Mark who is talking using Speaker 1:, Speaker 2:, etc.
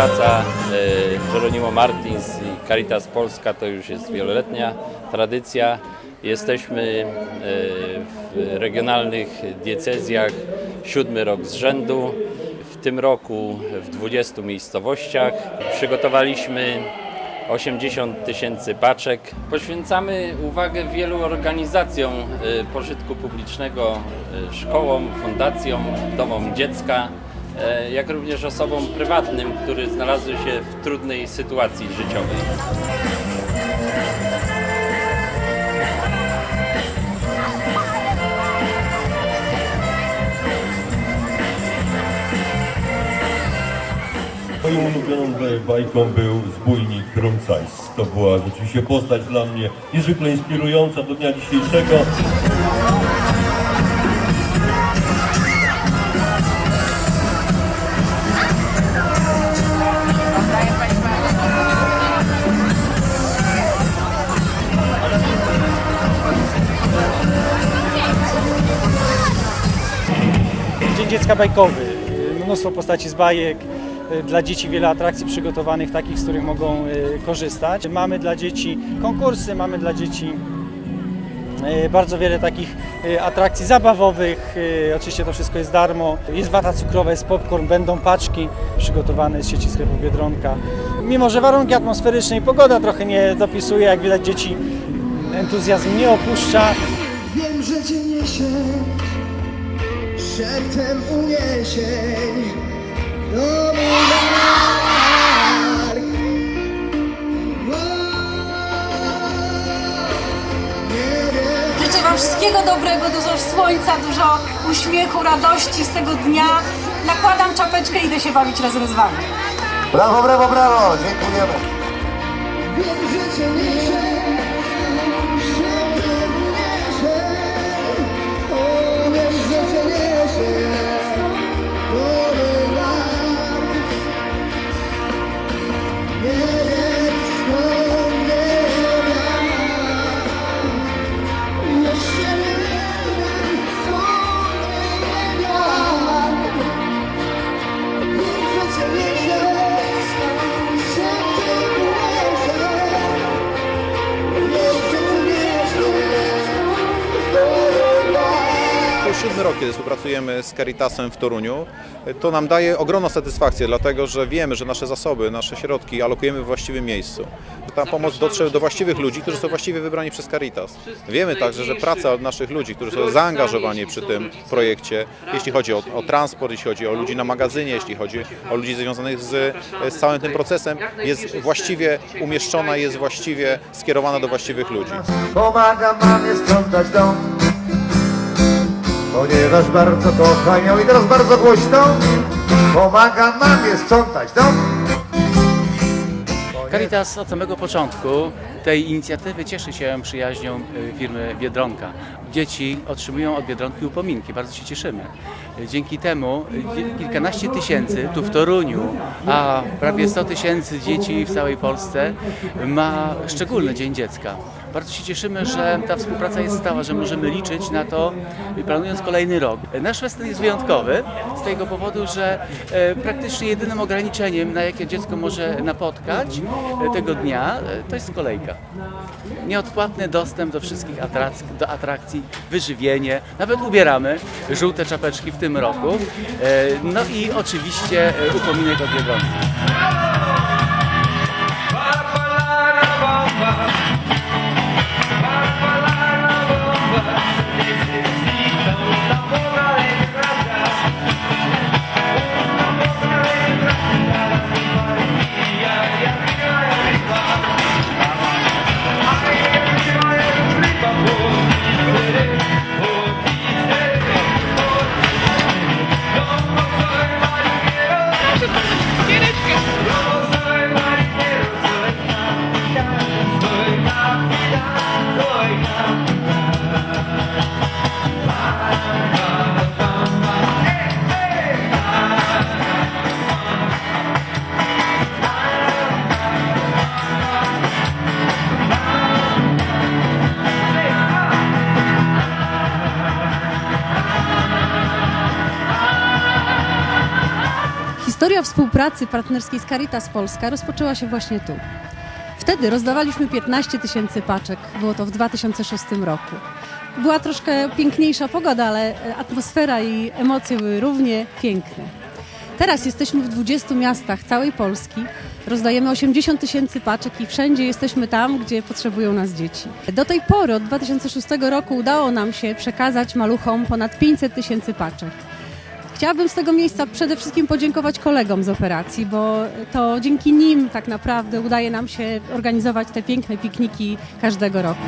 Speaker 1: Współpraca Jeronimo Martins i Caritas Polska to już jest wieloletnia tradycja. Jesteśmy e, w regionalnych diecezjach siódmy rok z rzędu. W tym roku w 20 miejscowościach przygotowaliśmy 80 tysięcy paczek. Poświęcamy uwagę wielu organizacjom e, pożytku publicznego, szkołom, fundacjom, domom dziecka, jak również osobom prywatnym, które znalazły się w trudnej sytuacji życiowej.
Speaker 2: Moją ulubioną ba- bajką był Zbójnik Krumcajs. To była rzeczywiście postać dla mnie niezwykle inspirująca do dnia dzisiejszego.
Speaker 3: Dzień Dziecka Bajkowy. Mnóstwo postaci z bajek. Dla dzieci wiele atrakcji przygotowanych, takich, z których mogą e, korzystać. Mamy dla dzieci konkursy, mamy dla dzieci e, bardzo wiele takich atrakcji zabawowych. Oczywiście to wszystko jest darmo. Jest wata cukrowa, jest popcorn, będą paczki przygotowane z sieci sklepów Biedronka. Mimo, że warunki atmosferyczne i pogoda trochę nie dopisuje, jak widać dzieci entuzjazm nie opuszcza.
Speaker 4: Wiem, że cię niesie szeptem uniesień do
Speaker 5: Życzę Wam wszystkiego dobrego, dużo słońca, dużo uśmiechu, radości z tego dnia. Nakładam czapeczkę i idę się bawić razem z Wami.
Speaker 6: Brawo, brawo, brawo! Dziękujemy.
Speaker 4: wiem, że
Speaker 7: siódmy rok, kiedy współpracujemy z Caritasem w Toruniu. To nam daje ogromną satysfakcję, dlatego że wiemy, że nasze zasoby, nasze środki alokujemy w właściwym miejscu. Że ta pomoc dotrze do właściwych ludzi, którzy są właściwie wybrani przez Caritas. Wiemy także, że praca naszych ludzi, którzy są zaangażowani przy tym projekcie, jeśli chodzi o, o transport, jeśli chodzi o ludzi na magazynie, jeśli chodzi o ludzi związanych z, z całym tym procesem, jest właściwie umieszczona, jest właściwie skierowana do właściwych ludzi.
Speaker 6: Pomaga mamie sprzątać dom, ponieważ bardzo kocha ją i teraz bardzo głośno. Pomaga mamie sprzątać dom.
Speaker 8: Caritas od samego początku tej inicjatywy cieszy się przyjaźnią y, firmy Biedronka. Dzieci otrzymują od Biedronki upominki, bardzo się cieszymy. Dzięki temu kilkanaście tysięcy tu w Toruniu, a prawie 100 tysięcy dzieci w całej Polsce ma szczególny Dzień Dziecka. Bardzo się cieszymy, że ta współpraca jest stała, że możemy liczyć na to, planując kolejny rok. Nasz festyn jest wyjątkowy z tego powodu, że e, praktycznie jedynym ograniczeniem, na jakie dziecko może napotkać e, tego dnia, e, to jest kolejka. Nieodpłatny dostęp do wszystkich atrakcji, do atrakcji, wyżywienie, nawet ubieramy żółte czapeczki w tym roku. E, No i oczywiście e, upominek od Biedronki.
Speaker 9: Historia współpracy partnerskiej z Caritas Polska rozpoczęła się właśnie tu. Wtedy rozdawaliśmy 15 tysięcy paczek, było to w 2006 roku. Była troszkę piękniejsza pogoda, ale atmosfera i emocje były równie piękne. Teraz jesteśmy w 20 miastach całej Polski. Rozdajemy 80 tysięcy paczek i wszędzie jesteśmy tam, gdzie potrzebują nas dzieci. Do tej pory, od 2006 roku, udało nam się przekazać maluchom ponad 500 tysięcy paczek. Chciałabym z tego miejsca przede wszystkim podziękować kolegom z operacji, bo to dzięki nim tak naprawdę udaje nam się organizować te piękne pikniki każdego roku.